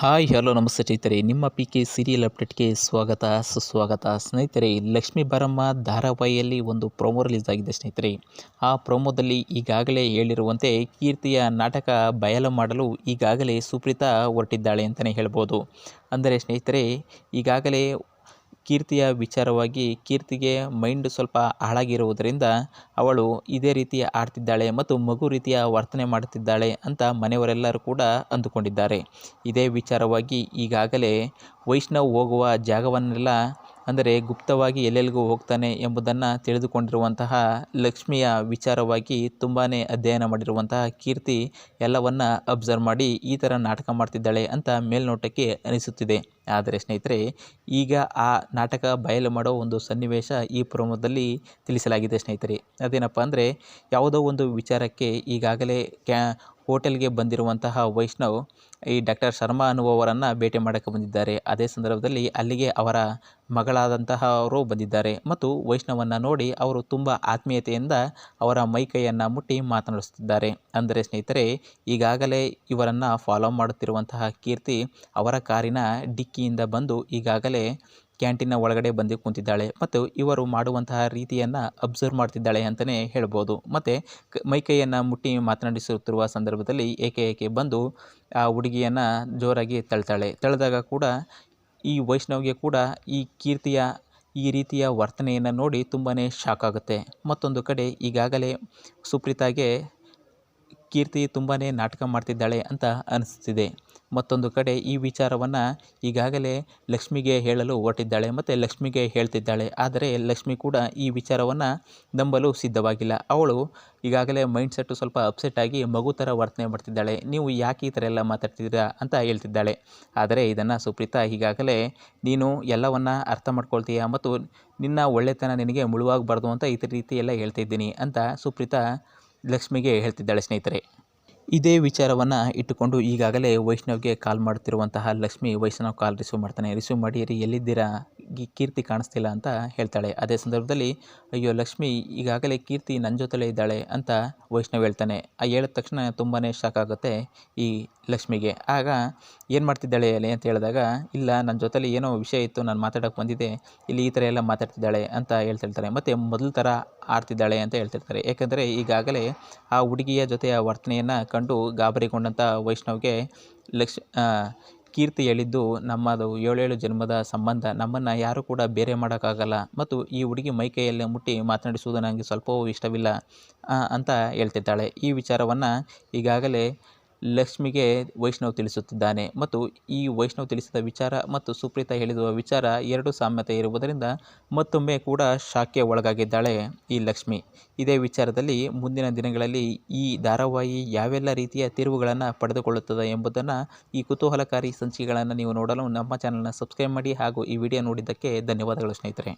Hi, hello, ನಮಸ್ತೆ ಸ್ನೇಹಿತರೆ. ನಿಮ್ಮ ಪಿ ಕೆ ಸೀರಿಯಲ್ ಅಪ್ಡೇಟ್ಗೆ ಸ್ವಾಗತ, ಸುಸ್ವಾಗತ. ಸ್ನೇಹಿತರೆ, ಲಕ್ಷ್ಮೀ ಬಾರಮ್ಮ ಧಾರಾವಾಹಿಯಲ್ಲಿ ಒಂದು ಪ್ರೊಮೋ ರಿಲೀಸ್ ಆಗಿದೆ ಸ್ನೇಹಿತರೆ. ಆ ಪ್ರೊಮೋದಲ್ಲಿ ಈಗಾಗಲೇ ಹೇಳಿರುವಂತೆ ಕೀರ್ತಿಯ ನಾಟಕ ಬಯಲು ಮಾಡಲು ಈಗಾಗಲೇ ಸುಪ್ರೀತಾ ಹೊರಟಿದ್ದಾಳೆ ಅಂತಲೇ ಹೇಳ್ಬೋದು. ಅಂದರೆ ಸ್ನೇಹಿತರೆ, ಈಗಾಗಲೇ ಕೀರ್ತಿಯ ವಿಚಾರವಾಗಿ ಕೀರ್ತಿಗೆ ಮೈಂಡ್ ಸ್ವಲ್ಪ ಹಾಳಾಗಿರುವುದರಿಂದ ಅವಳು ಇದೇ ರೀತಿ ಆಡ್ತಿದ್ದಾಳೆ ಮತ್ತು ಮಗು ರೀತಿಯ ವರ್ತನೆ ಮಾಡುತ್ತಿದ್ದಾಳೆ ಅಂತ ಮನೆಯವರೆಲ್ಲರೂ ಕೂಡ ಅಂದುಕೊಂಡಿದ್ದಾರೆ. ಇದೇ ವಿಚಾರವಾಗಿ ಈಗಾಗಲೇ ವೈಷ್ಣವ್ ಹೋಗುವ ಜಾಗವನ್ನೆಲ್ಲ ಅಂದರೆ ಗುಪ್ತವಾಗಿ ಎಲ್ಲೆಲ್ಲಿಗೂ ಹೋಗ್ತಾನೆ ಎಂಬುದನ್ನು ತಿಳಿದುಕೊಂಡಿರುವಂತಹ ಲಕ್ಷ್ಮಿಯ ವಿಚಾರವಾಗಿ ತುಂಬಾ ಅಧ್ಯಯನ ಮಾಡಿರುವಂತಹ ಕೀರ್ತಿ ಎಲ್ಲವನ್ನು ಅಬ್ಸರ್ವ್ ಮಾಡಿ ಈ ಥರ ನಾಟಕ ಮಾಡ್ತಿದ್ದಾಳೆ ಅಂತ ಮೇಲ್ನೋಟಕ್ಕೆ ಅನಿಸುತ್ತಿದೆ. ಆದರೆ ಸ್ನೇಹಿತರೆ, ಈಗ ಆ ನಾಟಕ ಬಯಲು ಮಾಡೋ ಒಂದು ಸನ್ನಿವೇಶ ಈ ಪ್ರಮೋದಲ್ಲಿ ತಿಳಿಸಲಾಗಿದೆ ಸ್ನೇಹಿತರೆ. ಅದೇನಪ್ಪ ಅಂದರೆ, ಯಾವುದೋ ಒಂದು ವಿಚಾರಕ್ಕೆ ಈಗಾಗಲೇ ಕ್ಯಾ ಹೋಟೆಲ್ಗೆ ಬಂದಿರುವಂತಹ ವೈಷ್ಣವ್ ಈ ಡಾಕ್ಟರ್ ಶರ್ಮಾ ಅನ್ನುವವರನ್ನು ಭೇಟಿ ಮಾಡೋಕ್ಕೆ ಬಂದಿದ್ದಾರೆ. ಅದೇ ಸಂದರ್ಭದಲ್ಲಿ ಅಲ್ಲಿಗೆ ಅವರ ಮಗಳಾದಂತಹ ಅವರು ಬಂದಿದ್ದಾರೆ. ಮತ್ತು ವೈಷ್ಣವನ್ನು ನೋಡಿ ಅವರು ತುಂಬ ಆತ್ಮೀಯತೆಯಿಂದ ಅವರ ಮೈಕೈಯನ್ನು ಮುಟ್ಟಿ ಮಾತನಾಡಿಸುತ್ತಿದ್ದಾರೆ ಅಂದರೆ ಸ್ನೇಹಿತರೆ, ಈಗಾಗಲೇ ಇವರನ್ನು ಫಾಲೋ ಮಾಡುತ್ತಿರುವಂತಹ ಕೀರ್ತಿ ಅವರ ಕಾರಿನ ಡಿಕ್ಕಿಯಿಂದ ಬಂದು ಈಗಾಗಲೇ ಕ್ಯಾಂಟೀನ್ನ ಒಳಗಡೆ ಬಂದು ಕುಂತಿದ್ದಾಳೆ ಮತ್ತು ಇವರು ಮಾಡುವಂತಹ ರೀತಿಯನ್ನು ಅಬ್ಸರ್ವ್ ಮಾಡ್ತಿದ್ದಾಳೆ ಅಂತಲೇ ಹೇಳ್ಬೋದು. ಮತ್ತು ಮೈಕೈಯನ್ನು ಮುಟ್ಟಿ ಮಾತನಾಡಿಸುತ್ತಿರುವ ಸಂದರ್ಭದಲ್ಲಿ ಏಕೆ ಏಕೆ ಬಂದು ಆ ಹುಡುಗಿಯನ್ನು ಜೋರಾಗಿ ತಳ್ತಾಳೆ. ತಳೆದಾಗ ಕೂಡ ಈ ವೈಷ್ಣವ್ಗೆ ಕೂಡ ಈ ಕೀರ್ತಿಯ, ಈ ರೀತಿಯ ವರ್ತನೆಯನ್ನು ನೋಡಿ ತುಂಬಾ ಶಾಕ್ ಆಗುತ್ತೆ. ಮತ್ತೊಂದು ಕಡೆ ಈಗಾಗಲೇ ಸುಪ್ರೀತಾಗೆ ಕೀರ್ತಿ ತುಂಬಾ ನಾಟಕ ಮಾಡ್ತಿದ್ದಾಳೆ ಅಂತ ಅನಿಸ್ತಿದೆ. ಮತ್ತೊಂದು ಕಡೆ ಈ ವಿಚಾರವನ್ನು ಈಗಾಗಲೇ ಲಕ್ಷ್ಮಿಗೆ ಹೇಳಲು ಹೊರಟಿದ್ದಾಳೆ ಮತ್ತು ಲಕ್ಷ್ಮಿಗೆ ಹೇಳ್ತಿದ್ದಾಳೆ. ಆದರೆ ಲಕ್ಷ್ಮಿ ಕೂಡ ಈ ವಿಚಾರವನ್ನು ನಂಬಲು ಸಿದ್ಧವಾಗಿಲ್ಲ. ಅವಳು ಈಗಾಗಲೇ ಮೈಂಡ್ ಸೆಟ್ಟು ಸ್ವಲ್ಪ ಅಪ್ಸೆಟ್ ಆಗಿ ಮಗು ಥರ ವರ್ತನೆ ಮಾಡ್ತಿದ್ದಾಳೆ. ನೀವು ಯಾಕೆ ಈ ಥರ ಎಲ್ಲ ಮಾತಾಡ್ತಿದ್ದೀರಾ ಅಂತ ಹೇಳ್ತಿದ್ದಾಳೆ. ಆದರೆ ಇದನ್ನು ಸುಪ್ರೀತಾ ಈಗಾಗಲೇ ನೀನು ಎಲ್ಲವನ್ನು ಅರ್ಥ ಮಾಡ್ಕೊಳ್ತೀಯಾ ಮತ್ತು ನಿನ್ನ ಒಳ್ಳೆತನ ನಿನಗೆ ಮುಳುವಾಗಬಾರ್ದು ಅಂತ ಈ ರೀತಿ ಎಲ್ಲ ಹೇಳ್ತಿದ್ದೀನಿ ಅಂತ ಸುಪ್ರೀತಾ ಲಕ್ಷ್ಮಿಗೆ ಹೇಳ್ತಿದ್ದಾಳೆ ಸ್ನೇಹಿತರೆ. ಇದೇ ವಿಚಾರವನ್ನು ಇಟ್ಟುಕೊಂಡು ಈಗಾಗಲೇ ವೈಷ್ಣವ್ಗೆ ಕಾಲ್ ಮಾಡ್ತಿರುವಂತಹ ಲಕ್ಷ್ಮಿ ವೈಷ್ಣವ್ ಕಾಲ್ ರಿಸೀವ್ ಮಾಡ್ತಾನೆ. ರಿಸೀವ್ ಮಾಡಿ, ರೀ, ಎಲ್ಲಿದ್ದೀರಾ? ಕೀರ್ತಿ ಕಾಣಿಸ್ತಿಲ್ಲ ಅಂತ ಹೇಳ್ತಾಳೆ. ಅದೇ ಸಂದರ್ಭದಲ್ಲಿ, ಅಯ್ಯೋ ಲಕ್ಷ್ಮಿ, ಈಗಾಗಲೇ ಕೀರ್ತಿ ನನ್ನ ಜೊತೆಲೇ ಇದ್ದಾಳೆ ಅಂತ ವೈಷ್ಣವ್ ಹೇಳ್ತಾನೆ. ಆ ಹೇಳಿದ ತಕ್ಷಣ ತುಂಬಾ ಶಾಕ್ ಆಗುತ್ತೆ ಈ ಲಕ್ಷ್ಮಿಗೆ. ಆಗ ಏನು ಮಾಡ್ತಿದ್ದಾಳೆ ಅಲ್ಲಿ ಅಂತ ಹೇಳಿದಾಗ, ಇಲ್ಲ ನನ್ನ ಜೊತೆಲಿ ಏನೋ ವಿಷಯ ಇತ್ತು, ನಾನು ಮಾತಾಡೋಕ್ಕೆ ಬಂದಿದ್ದೆ. ಇಲ್ಲಿ ಈ ಥರ ಎಲ್ಲ ಮಾತಾಡ್ತಿದ್ದಾಳೆ ಅಂತ ಹೇಳ್ತಿರ್ತಾರೆ. ಮತ್ತು ಮೊದಲ ಥರ ಆಡ್ತಿದ್ದಾಳೆ ಅಂತ ಹೇಳ್ತಿರ್ತಾರೆ. ಏಕೆಂದರೆ ಈಗಾಗಲೇ ಆ ಹುಡುಗಿಯ ಜೊತೆಯ ವರ್ತನೆಯನ್ನು ಕಂಡು ಗಾಬರಿಗೊಂಡಂಥ ವೈಷ್ಣವ್ಗೆ ಲಕ್ಷ ಕೀರ್ತಿ ಹೇಳಿದ್ದು ನಮ್ಮದು ಏಳೇಳು ಜನ್ಮದ ಸಂಬಂಧ. ನಮ್ಮನ್ನು ಯಾರೂ ಕೂಡ ಬೇರೆ ಮಾಡೋಕ್ಕಾಗಲ್ಲ. ಮತ್ತು ಈ ಹುಡುಗಿ ಮೈಕೈಯಲ್ಲೇ ಮುಟ್ಟಿ ಮಾತನಾಡಿಸುವುದು ನನಗೆ ಸ್ವಲ್ಪವೂ ಇಷ್ಟವಿಲ್ಲ ಅಂತ ಹೇಳ್ತಿದ್ದಾಳೆ. ಈ ವಿಚಾರವನ್ನು ಈಗಾಗಲೇ ಲಕ್ಷ್ಮಿಗೆ ವೈಷ್ಣವ್ ತಿಳಿಸುತ್ತಿದ್ದಾನೆ. ಮತ್ತು ಈ ವೈಷ್ಣವ್ ತಿಳಿಸಿದ ವಿಚಾರ ಮತ್ತು ಸುಪ್ರೀತಾ ಹೇಳಿರುವ ವಿಚಾರ ಎರಡು ಸಾಮ್ಯತೆ ಇರುವುದರಿಂದ ಮತ್ತೊಮ್ಮೆ ಕೂಡ ಶಾಖೆ ಒಳಗಾಗಿದ್ದಾಳೆ ಈ ಲಕ್ಷ್ಮಿ. ಇದೇ ವಿಚಾರದಲ್ಲಿ ಮುಂದಿನ ದಿನಗಳಲ್ಲಿ ಈ ಧಾರಾವಾಹಿ ಯಾವೆಲ್ಲ ರೀತಿಯ ತಿರುವುಗಳನ್ನು ಪಡೆದುಕೊಳ್ಳುತ್ತದೆ ಎಂಬುದನ್ನು ಈ ಕುತೂಹಲಕಾರಿ ಸಂಚಿಕೆಗಳನ್ನು ನೀವು ನೋಡಲು ನಮ್ಮ ಚಾನಲ್ನ ಸಬ್ಸ್ಕ್ರೈಬ್ ಮಾಡಿ ಹಾಗೂ ಈ ವಿಡಿಯೋ ನೋಡಿದ್ದಕ್ಕೆ ಧನ್ಯವಾದಗಳು ಸ್ನೇಹಿತರೆ.